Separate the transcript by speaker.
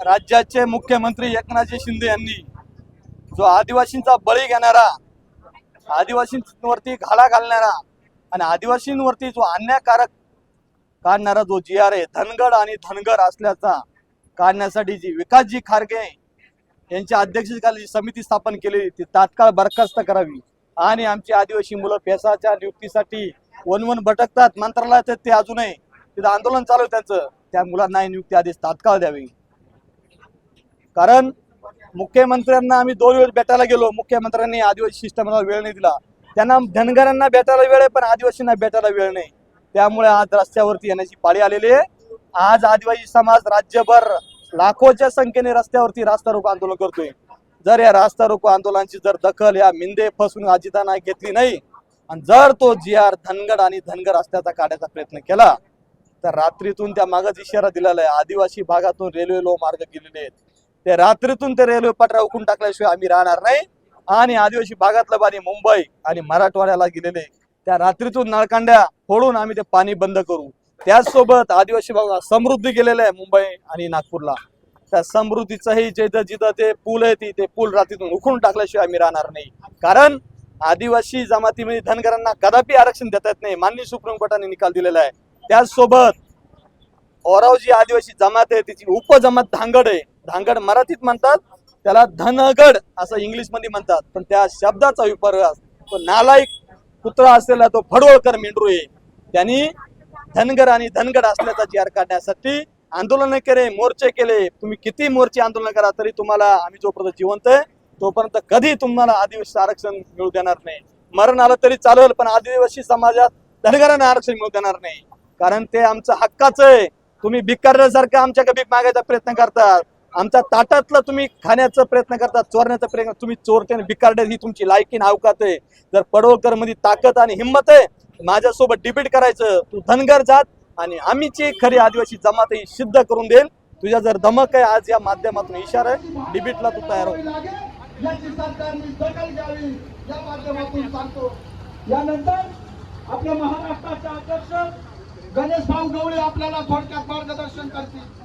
Speaker 1: राज्याचे मुख्यमंत्री एकनाथजी शिंदे यांनी जो आदिवासींचा बळी घेणारा आदिवासींवरती घाला घालणारा आणि आदिवासींवरती जो अन्यायकारक काढणारा जो जी आर आहे धनगड आणि धनगर असल्याचा काढण्यासाठी जी विकासजी खारगे यांच्या अध्यक्षतेखाली समिती स्थापन केलेली ती तात्काळ बरखास्त करावी. आणि आमची आदिवासी मुलं पेसाच्या नियुक्तीसाठी वन वन भटकतात. मंत्रालयात ते अजूनही तिथं आंदोलन चालू आहे त्यांचं. त्या मुलांना नियुक्ती आदेश तात्काळ द्यावी. कारण मुख्यमंत्र्यांना आम्ही दोन वेळ भेटायला गेलो. मुख्यमंत्र्यांनी आदिवासी सिस्टमला वेळ नाही दिला. त्यांना धनगरांना भेटायला वेळ आहे पण आदिवासींना भेटायला वेळ नाही. त्यामुळे आज रस्त्यावरती येण्याची पाळी आलेली आहे. आज आदिवासी समाज राज्यभर लाखोच्या संख्येने रस्त्यावरती रास्ता रोको आंदोलन करतोय. जर या रास्ता रोको आंदोलनाची जर दखल या मिंदे फसून अजिता नाईक घेतली नाही आणि जर तो जी आर धनगड आणि धनगर रस्त्याचा काढायचा प्रयत्न केला तर रात्रीतून त्या मागच इशारा दिलेला आहे. आदिवासी भागातून रेल्वे लो मार्ग गेलेले आहेत. ते रात्रीतून ते रेल्वे पटरा उकून टाकल्याशिवाय आम्ही राहणार नाही. आणि आदिवासी भागातलं पाणी मुंबई आणि मराठवाड्याला गेलेले त्या रात्रीतून नळकांड्या फोडून आम्ही ते पाणी बंद करू. त्याचसोबत आदिवासी भागात समृद्धी गेलेलं आहे मुंबई आणि नागपूरला. त्या समृद्धीचंही जिथं जिथं ते पूल आहे ती ते पूल रात्रीतून उखडून टाकल्याशिवाय आम्ही राहणार नाही. कारण आदिवासी जमातीमध्ये धनगरांना कदापि आरक्षण देता येत नाही. माननीय सुप्रीम कोर्टाने निकाल दिलेला आहे. त्याचसोबत औराव जी आदिवासी जमात आहे तिची उपजमात धांगड आहे. धांगड मराठीत म्हणतात त्याला धनगड असं इंग्लिशमध्ये म्हणतात. पण त्या शब्दाचा विपर्यास तो नालायक कुत्रा असलेला तो फडवळकर मेंढरू आहे. त्यांनी धनगर आणि धनगड असल्याचा जी काढण्यासाठी आंदोलन केले मोर्चे केले. तुम्ही किती मोर्चे आंदोलन करा तरी तुम्हाला आम्ही जोपर्यंत जिवंत आहे तोपर्यंत कधी तुम्हाला आदिवासी आरक्षण मिळू देणार नाही. मरण आलं तरी चालेल पण आदिवासी समाजात धनगरांना आरक्षण मिळू देणार नाही. कारण ते आमचं हक्काचं आहे. तुम्ही भिकारल्यासारखं आमच्या भीक मागायचा प्रयत्न करतात आमच्या ताटातलं तुम्ही खाण्याचा प्रयत्न करता चोरण्याचा प्रयत्न तुम्ही चोरते आणि भिकारडे ही तुमची लायकी अवकात आहे. जर पडवळकरमध्ये ताकद आणि हिंमत आहे माझ्यासोबत डिबेट करायचं तू धनगर जात आणि आम्हीची खरी आदिवासी जमात ही सिद्ध करून देईल. तुझ्या जर धमक आहे आज या माध्यमातून इशारा आहे. डिबेटला तू तयार हो.
Speaker 2: यानंतर आपल्या महाराष्ट्राचे अध्यक्ष गणेश भाऊ गवळे आपल्याला थोडक्यात मार्गदर्शन करतील.